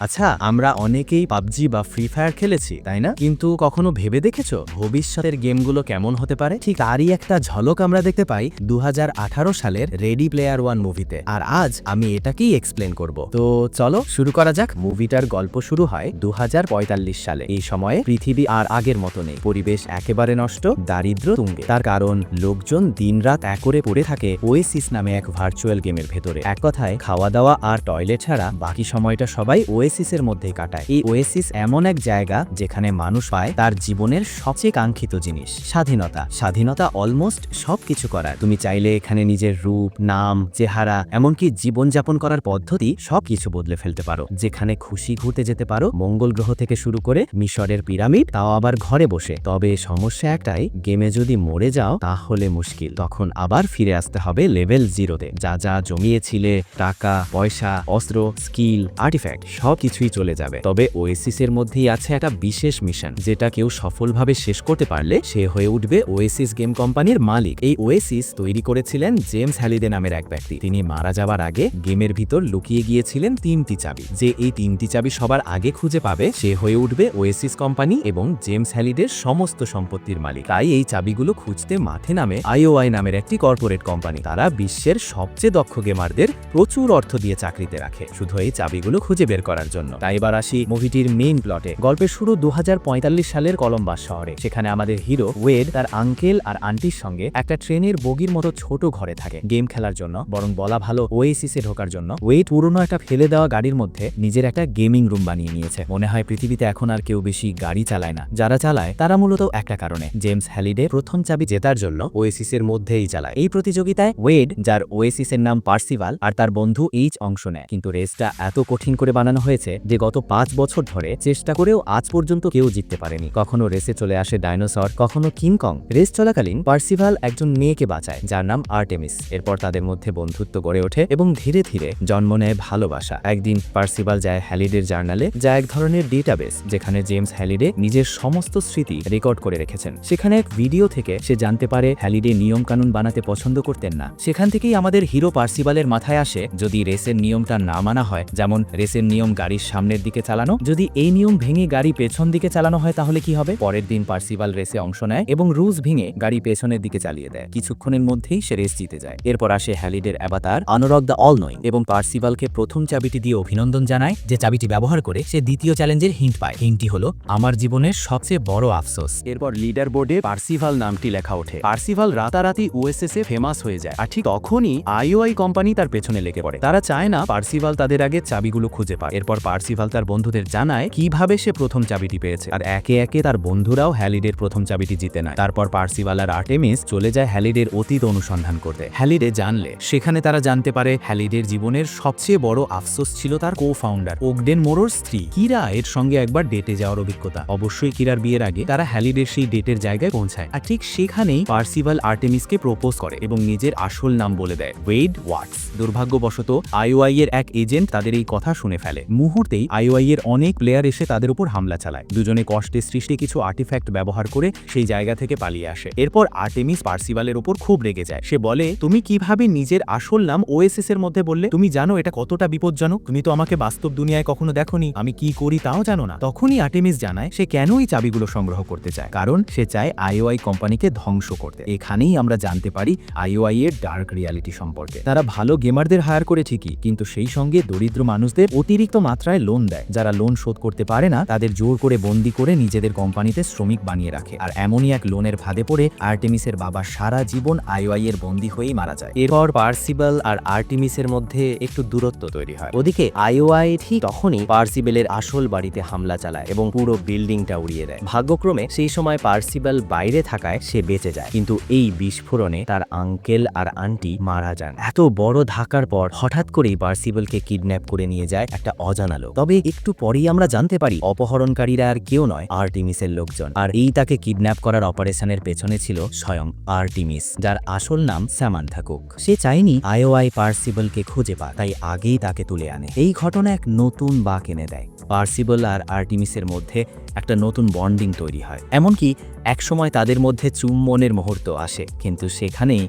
আচ্ছা আমরা অনেকেই পাবজি বা ফ্রি ফায়ার খেলেছি, তাই না? কিন্তু কখনো ভেবে দেখেছ ভবিষ্যতের গেমগুলো কেমন হতে পারে? ঠিক তারই একটা ঝলক আমরা দেখতে পাই দু হাজার আঠারো সালের রেডি প্লেয়ার ওয়ান মুভিতে আর আজ আমি এটাকেই এক্সপ্লেন করব। তো চলো, শুরু করা যাক। মুভিটার গল্প শুরু হয় দু হাজার পঁয়তাল্লিশ সালে। এই সময়ে পৃথিবী আর আগের মতো নেই। পরিবেশ একেবারে নষ্ট দারিদ্র তুঙ্গে। তার কারণ, লোকজন দিনরাত এক করে পড়ে থাকে ওয়েসিস নামে এক ভার্চুয়াল গেমের ভেতরে। এক কথায় খাওয়া দাওয়া আর টয়লেট ছাড়া বাকি সময়টা সবাই ওয়েসিসের মধ্যেই কাটায়। এই ওয়েসিস এমন এক জায়গা যেখানে মানুষ পায় তার জীবনের সবচেয়ে কাঙ্ক্ষিত জিনিস, স্বাধীনতা। স্বাধীনতা অলমোস্ট সবকিছু করার। তুমি চাইলে এখানে নিজের রূপ, নাম, চেহারা, এমনকি জীবনযাপন করার পদ্ধতি সবকিছু বদলে ফেলতে পারো। যেখানে খুশি ঘুরতে যেতে পারো, মঙ্গল গ্রহ থেকে শুরু করে মিশরের পিরামিড, তাও আবার ঘরে বসে। তবে সমস্যা একটাই, গেমে যদি মরে যাও, তাহলে মুশকিল। তখন আবার ফিরে আসতে হবে লেভেল জিরোতে যা যা জমিয়েছিলে, টাকা, পয়সা, অস্ত্র স্কিল আর্টিফ্যাক্ট সব কিছুই চলে যাবে। তবে ওয়েসিসের মধ্যেই আছে একটা বিশেষ মিশন, যেটা কেউ সফলভাবে শেষ করতে পারলে সে হয়ে উঠবে ওয়েসিস গেম কোম্পানির মালিক। এই ওয়েসিস তৈরি করেছিলেন জেমস হ্যালিডে নামের এক ব্যক্তি। তিনি মারা যাওয়ার আগে গেমের ভিতর লুকিয়ে গিয়েছিলেন তিনটি চাবি। যে এই তিনটি চাবি সবার আগে খুঁজে পাবে, সে হয়ে উঠবে ওয়েসিস কোম্পানি এবং জেমস হ্যালিডের সমস্ত সম্পত্তির মালিক। তাই এই চাবিগুলো খুঁজতে মাঠে নামে আইওআই নামের একটি কর্পোরেট কোম্পানি। তারা বিশ্বের সবচেয়ে দক্ষ গেমারদের প্রচুর অর্থ দিয়ে চাকরিতে রাখে। শুধু এই চাবিগুলো খুঁজে বের করার জন্য। তাই এবার আসি মুভিটির মেইন প্লটে গল্পের শুরু দু হাজার পঁয়তাল্লিশ সালের কলম্বাস শহরে। সেখানে আমাদের হিরো ওয়েড তার আঙ্কেল আর আন্টির সঙ্গে একটা ট্রেনের বগির মতো ছোট ঘরে থাকে। গেম খেলার জন্য, বরং বলা ভালো ওয়েসিসে ঢোকার জন্য, ওয়েড পুরনো একটা ফেলে দেওয়া গাড়ির মধ্যে নিজের একটা গেমিং রুম বানিয়ে নিয়েছে। মনে হয় পৃথিবীতে এখন আর কেউ বেশি গাড়ি চালায় না। যারা চালায়, তারা মূলত একটা কারণে জেমস হ্যালিডে প্রথম চাবি জেতার জন্য ওয়েসিসের মধ্যেই চালায়। এই প্রতিযোগিতায় ওয়েড, যার ওয়েসিসের নাম পার্সিভাল আর তার বন্ধু এইচ অংশ নেয়। কিন্তু রেসটা এত কঠিন করে বানানো হয়েছে যে গত পাঁচ বছর ধরে চেষ্টা করেও আজ পর্যন্ত কেউ জিততে পারেনি। কখনো রেসে চলে আসে ডাইনোসর, কখনো কিংকং রেস চলাকালীন পার্সিভাল একজন মেয়েকে বাঁচায়, যার নাম আর্টেমিস। এরপর তাদের মধ্যে বন্ধুত্ব গড়ে ওঠে এবং ধীরে ধীরে জন্ম নেয় ভালোবাসা। একদিন পার্সিভাল যায় হ্যালিডের জার্নালে, যা এক ধরনের ডেটাবেস, যেখানে জেমস হ্যালিডে নিজের সমস্ত স্মৃতি রেকর্ড করে রেখেছেন। সেখানে এক ভিডিও থেকে সে জানতে পারে হ্যালিডে নিয়ম কানুন বানাতে পছন্দ করতেন না। সেখান থেকেই আমাদের হিরো পার্সিবালের মাথায় আসে, যদি রেসের নিয়মটা না মানা হয়, যেমন রেসের নিয়ম গাড়ির সামনের দিকে চালানো। যদি এই নিয়ম ভেঙে গাড়ি পেছন দিকে চালানো হয় তাহলে কি হবে? পরের দিন পার্সিবাল রেসে অংশ নেয় এবং রুজ ভেঙে গাড়ি পেছনের দিকে চালিয়ে দেয়। কিছুক্ষণের মধ্যেই সে রেস জিতে যায়। এরপর আসে হ্যালিডের অ্যাবাতার আনোরক দ্য অল নয় এবং পার্সিবালকে প্রথম চাবিটি দিয়ে অভিনন্দন জানায় যে চাবিটি ব্যবহার করে সে দ্বিতীয় চ্যালেঞ্জের হিন্ট পায়। হিন্টটি হলো, আমার জীবনের সবচেয়ে বড় আফসোস। এরপর লিডার বোর্ডে পার্সিভাল নামটি লেখা ওঠে। পার্সিভাল রাতারাতি ওএসএস এ ফেমাস হয়ে যায় আর ঠিক তখনই আইওআই কোম্পানি তার পেছনে লেগে পড়ে। তারা চায় না পার্সিভাল তাদের আগে চাবিগুলো খুঁজে পায় এরপর পার্সিভাল তার বন্ধুদের জানায় কীভাবে সে প্রথম চাবিটি পেয়েছে। আর একে একে তার বন্ধুরাও হ্যালিডের প্রথম চাবিটি জিতে নেয়। তারপর পার্সিভাল আর আর্টেমিস চলে যায় হ্যালিডের অতীত অনুসন্ধান করতে। হ্যালিডে জানলে, সেখানে তারা জানতে পারে হ্যালিডের জীবনের সবচেয়ে বড় আফসোস ছিল তার কো ফাউন্ডার ওগডেন মোরোর স্ত্রী। কিরা এর সঙ্গে একবার ডেটে যাওয়ার অভিজ্ঞতা। অবশ্যই কিরার বিয়ের আগে তারা হ্যালিডের সেই ডেটের জায়গায় পৌঁছায়। আর ঠিক সেখানেই পার্সিভাল আর্টেমিসকে প্রপোজ করে এবং নিজের আসল নাম বলে দেয়, ওয়েড ওয়াটস। দুর্ভাগ্যবশত, আইওআই এর এক এজেন্ট তাদের এই কথা শুনে ফেলে। মুহূর্তেই আইওআই এর অনেক প্লেয়ার এসে তাদের উপর হামলা চালায়। দুজনে কষ্টে সৃষ্টি কিছু আর্টিফ্যাক্ট ব্যবহার করে সেই জায়গা থেকে পালিয়ে আসে। এরপর আর্টেমিস পার্সিভালের উপর খুব রেগে যায়। সে বলে, তুমি কীভাবে নিজের আসল নাম ওএসএস এর মধ্যে বললে? তুমি জানো এটা কতটা বিপজ্জনক? তুমি তো আমাকে বাস্তব দুনিয়ায় কখনো দেখোনি। আমি কি করি তাও জানো না। তখনই আর্টেমিস জানায়, সে কেন এই চাবিগুলো সংগ্রহ করতে চায়? কারণ সে চায় আইওআই কোম্পানিকে ধ্বংস করতে। এখানেই আমরা জানতে পারি আইওআই এর ডার্ক রিয়ালিটি সম্পর্কে। তারা ভালো গেমারদের হায়ার করে ঠিকই, কিন্তু সেই সঙ্গে দরিদ্র মানুষদের অতিরিক্ত মাত্রায় লোন দেয়। যারা লোন শোধ করতে পারে না, তাদের জোর করে বন্দি করে নিজেদের কোম্পানিতে শ্রমিক বানিয়ে রাখে। আর এমনই এক লোনের ফাঁদে পড়ে আর্টেমিসের বাবা সারা জীবন আইওআই এর বন্দি হয়েই মারা যায়। এরপর পার্সিবল আর আর্টেমিসের মধ্যে একটু দূরত্ব তৈরি হয়। ওদিকে আইওআই ঠিক তখনই পার্সিবেলের আসল বাড়িতে হামলা চালায় এবং পুরো বিল্ডিংটা উড়িয়ে দেয়। ভাগ্যক্রমে সেই সময় পার্সিবেল বাইরে থাকায় সে বেঁচে যায়। কিন্তু এই বিস্ফোরণে তার আঙ্কেল আর আন্টি মারা যান। এত বড় ধাক্কার পর হঠাৎ করেই পার্সিবলকে কিডন্যাপ করে নিয়ে যায় একটা অজানা লোক তবে একটু পরেই আমরা জানতে পারি, অপহরণকারীরা আর কেউ নয়, আর্টিমিসের লোকজন। আর এই তাকে কিডন্যাপ করার অপারেশনের পেছনে ছিল স্বয়ং আর্টিমিস, যার আসল নাম স্যামান্থা কুক। সে চায়নি আইওআই পার্সিবলকে খুঁজে পা তাই আগেই তাকে তুলে আনে। এই ঘটনা এক নতুন বাক এনে দেয়। পার্সিবল আর আর্টিমিসের মধ্যে একটা নতুন বন্ডিং তৈরি হয়। এমনকি একসময় তাদের মধ্যে চুম্বনের মুহূর্ত আসে, কিন্তু সেখানেই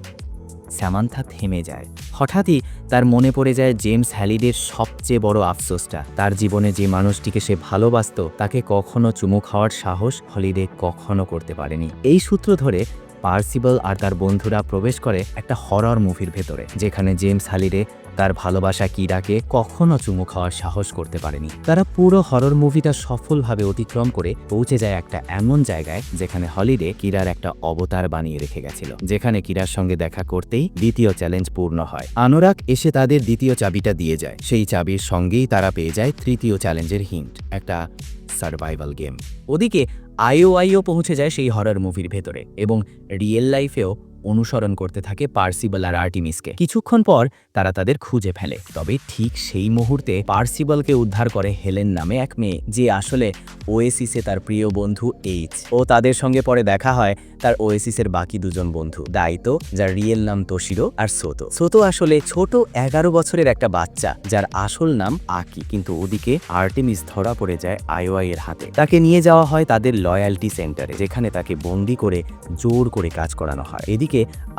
স্যামান্থা থেমে যায়। হঠাৎই তার মনে পড়ে যায় জেমস হ্যালিডের সবচেয়ে বড় আফসোসটা। তার জীবনে যে মানুষটিকে সে ভালোবাসত, তাকে কখনো চুমু খাওয়ার সাহস হলিডে কখনো করতে পারেনি। এই সূত্র ধরে পার্সিবল আর তার বন্ধুরা প্রবেশ করে একটা হরর মুভির ভেতরে, যেখানে জেমস হালিডে তার ভালোবাসা কিরাকে কখনো চুমু খাওয়ার সাহস করতে পারেনি। তারা পুরো হরর মুভিটা সফলভাবে অতিক্রম করে পৌঁছে যায় একটা এমন জায়গায় যেখানে হলিডে কিরার একটা অবতার বানিয়ে রেখে গেছিল, যেখানে কিরার সঙ্গে দেখা করতেই দ্বিতীয় চ্যালেঞ্জ পূর্ণ হয়। আনোরাগ এসে তাদের দ্বিতীয় চাবিটা দিয়ে যায়। সেই চাবির সঙ্গেই তারা পেয়ে যায় তৃতীয় চ্যালেঞ্জের হিন্ট একটা সার্ভাইভাল গেম ওদিকে আইও আইও পৌঁছে যায় সেই হরর মুভির ভেতরে এবং রিয়েল লাইফেও অনুসরণ করতে থাকে পার্সিবল আর আর্টিমিসকে। কিছুক্ষণ পর তারা তাদের খুঁজে ফেলে। তবে ঠিক সেই মুহূর্তে পার্সিবলকে উদ্ধার করে হেলেন নামে এক মেয়ে, যে আসলে ওএসিসে তার প্রিয় বন্ধু এইচ। ও তাদের সঙ্গে পরে দেখা হয় তার ওএসিসের বাকি দুজন বন্ধু দায়িতো যার রিয়েল নাম তোশিরো আর সোতো। সোতো আসলে ছোট এগারো বছরের একটা বাচ্চা, যার আসল নাম আকি, কিন্তু ওদিকে আর্টেমিস ধরা পড়ে যায় আইওআই এর হাতে। তাকে নিয়ে যাওয়া হয় তাদের লয়্যালটি সেন্টারে, যেখানে তাকে বন্দি করে জোর করে কাজ করানো হয়। এদিকে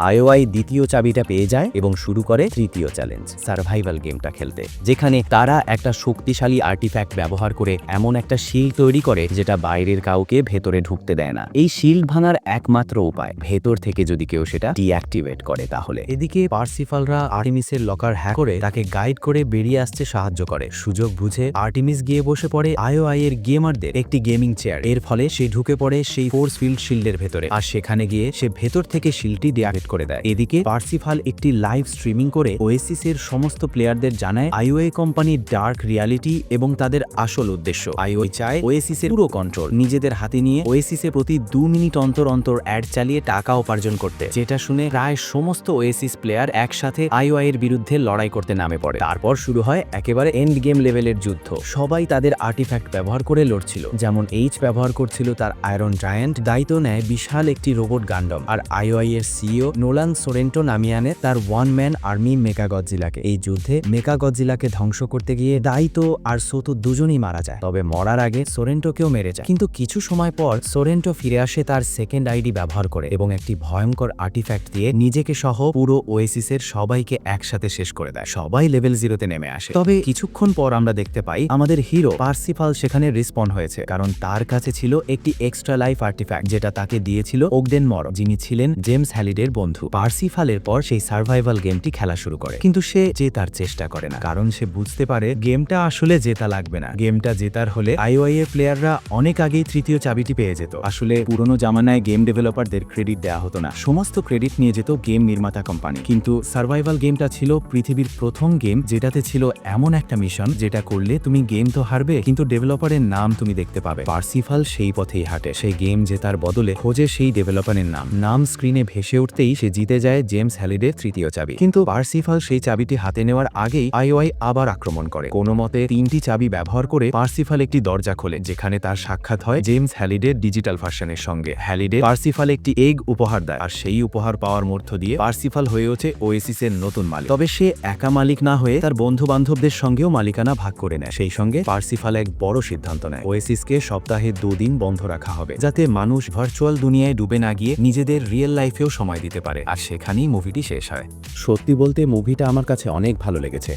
আইওআই দ্বিতীয় চাবিটা পেয়ে যায় এবং শুরু করে তৃতীয় চ্যালেঞ্জ সার্ভাইভাল গেমটা খেলতে, যেখানে তারা একটা শক্তিশালী আর্টিফ্যাক্ট ব্যবহার করে এমন একটা শিল্ড তৈরি করে যেটা বাইরের কাউকে ভেতরে ঢুকতে দেয় না। এই শিল্ড ভাঙার একমাত্র উপায়, ভেতর থেকে যদি কেউ সেটা ডিঅ্যাক্টিভেট করে তাহলে। এদিকে পার্সিফালরা আর্টিমিসের লকার হ্যাক করে তাকে গাইড করে বেরিয়ে আসতে সাহায্য করে। সুযোগ বুঝে আর্টিমিস গিয়ে বসে পড়ে আইওআই এর গেমারদের একটি গেমিং চেয়ারের ফলে সে ঢুকে পড়ে সেই ফোর্স ফিল্ড শিল্ডের ভেতরে। আর সেখানে গিয়ে সে ভেতর থেকে শিল্ডটি ডিঅ্যাক্টিভেট করে দেয়। এদিকে পার্সিফাল একটি লাইভ স্ট্রিমিং করে ওএসিস এর সমস্ত প্লেয়ারদের জানায় আইওএ কোম্পানির ডার্ক রিয়ালিটি এবং তাদের আসল উদ্দেশ্য। আইওএ চায় ওএসিস এর পুরো কন্ট্রোল নিজেদের হাতে নিয়ে ওএসিস এ প্রতি দু মিনিট অন্তর অন্তর অ্যাড চালিয়ে টাকা উপার্জন করতে, যেটা শুনে প্রায় সমস্ত ওয়েসিস প্লেয়ার একসাথে আইওআই এর বিরুদ্ধে লড়াই করতে নামে পড়ে। তারপর শুরু হয় একেবারে এন্ড গেম লেভেলের যুদ্ধ। সবাই তাদের আর্টিফ্যাক্ট ব্যবহার করে লড়ছিল। যেমন এইচ ব্যবহার করছিল তার আয়রন জায়ান্ট দায়িত্ব নেয় বিশাল একটি রোবট গান্ডম আর আইওআই এর সিইও নোলান সোরেন্টো নামিয়ে আনে তার ওয়ান ম্যান আর্মি মেকা গজ্জিলাকে এই যুদ্ধে মেকা গজ্জিলাকে ধ্বংস করতে গিয়ে দায়িতো আর সোতো দুজনই মারা যায়। তবে মরার আগে সোরেন্টোকেও মেরে যায়। কিন্তু কিছু সময় পর সোরেন্টো ফিরে আসে তার সেকেন্ড আইডি ব্যবহার করে এবং একটি ভয়ঙ্কর আর্টিফ্যাক্ট দিয়ে নিজেকে সহ পুরো ওয়েসিসের সবাইকে একসাথে শেষ করে দেয়। সবাই লেভেল জিরোতে নেমে আসে। তবে কিছুক্ষণ পর আমরা দেখতে পাই আমাদের হিরো পার্সিফাল সেখানে রিসপন হয়েছে। কারণ তার কাছে ছিল একটি এক্সট্রা লাইফ আর্টিফ্যাক্ট যেটা তাকে দিয়েছিল ওগডেন মর যিনি ছিলেন জেমস হ্যালিডের বন্ধু। পার্সিফালের পর সেই সার্ভাইভাল গেমটি খেলা শুরু করে। কিন্তু সে জেতার চেষ্টা করে না। কারণ সে বুঝতে পারে গেমটা আসলে জেতা লাগবে না। গেমটা জেতার হলে আইওআই এর প্লেয়াররা অনেক আগেই তৃতীয় চাবিটি পেয়ে যেত। আসলে পুরনো জামানায় গেম ডেভেলপারদের ক্রেডিট দেওয়া হতো না। সমস্ত ক্রেডিট নিয়ে যেত গেম নির্মাতা কোম্পানি। কিন্তু সার্ভাইভাল গেমটা ছিল পৃথিবীর প্রথম গেম যেটাতে ছিল এমন একটা মিশন যেটা করলে তুমি গেম তো হারবে, কিন্তু ডেভেলপারের নাম তুমি দেখতে পাবে। পার্সিফাল সেই পথেই হাঁটে। সেই গেম জেতার বদলে খোঁজে সেই ডেভেলপারের নাম। নাম স্ক্রিনে ভেসে উঠতেই সে জিতে যায় জেমস হ্যালিডের তৃতীয় চাবি। কিন্তু পার্সিফাল সেই চাবিটি হাতে নেওয়ার আগেই আইওআই আবার আক্রমণ করে। কোনো মতে তিনটি চাবি ব্যবহার করে পার্সিফাল একটি দরজা খোলে, যেখানে তার সাক্ষাৎ হয় জেমস হ্যালিডের ডিজিটাল ভার্সনের সঙ্গে। হ্যালিডে পার্সিফাল একটি এগ উপহার দেয়, আর সেই উপহার পাওয়ার মধ্য দিয়ে পার্সিফাল হয়ে ওঠে ওএসিস এর নতুন মালিক। তবে সে একা মালিক না হয়ে তার বন্ধু বান্ধবদের সঙ্গেও মালিকানা ভাগ করে নেয়। সেই সঙ্গে পার্সিফাল এক বড় সিদ্ধান্ত নেয়। ওএসিসকে সপ্তাহে দুদিন বন্ধ রাখা হবে, যাতে মানুষ ভার্চুয়াল দুনিয়ায় ডুবে না গিয়ে নিজেদের রিয়েল লাইফেও সময় দিতে পারে, আর সেখানেই মুভিটি শেষ হয়। সত্যি বলতে, মুভিটা আমার কাছে অনেক ভালো লেগেছে।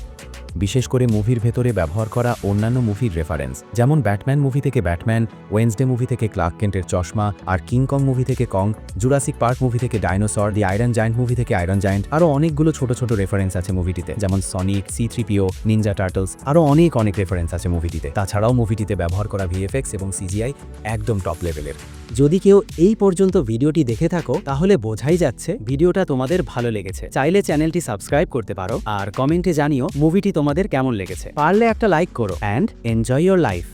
বিশেষ করে মুভির ভেতরে ব্যবহার করা অন্যান্য মুভির রেফারেন্স যেমন ব্যাটম্যান মুভি থেকে ব্যাটম্যান, ওয়েন্সডে মুভি থেকে ক্লার্ক কেন্টের চশমা, আর কিং কং মুভি থেকে কং, জুরাসিক পার্ক মুভি থেকে dinosaur, the Iron Giant movie থেকে আয়রন জায়েন্ট আরও অনেকগুলো ছোট ছোট রেফারেন্স আছে মুভিটিতে, যেমন Sonic, C three PO ninja turtles আরও অনেক অনেক রেফারেন্স আছে মুভিটিতে। তাছাড়াও মুভিটিতে ব্যবহার করা ভিএফএক্স এবং সিজিআই একদম টপ লেভেলের যদি কেউ এই পর্যন্ত ভিডিওটি দেখে থাকো, তাহলে বোঝাই যাচ্ছে ভিডিওটা তোমাদের ভালো লেগেছে। চাইলে চ্যানেলটি সাবস্ক্রাইব করতে পারো, আর কমেন্টে জানিও মুভিটি তোমাদের কেমন লেগেছে? পারলে একটা লাইক করো অ্যান্ড এনজয় ইয়োর লাইফ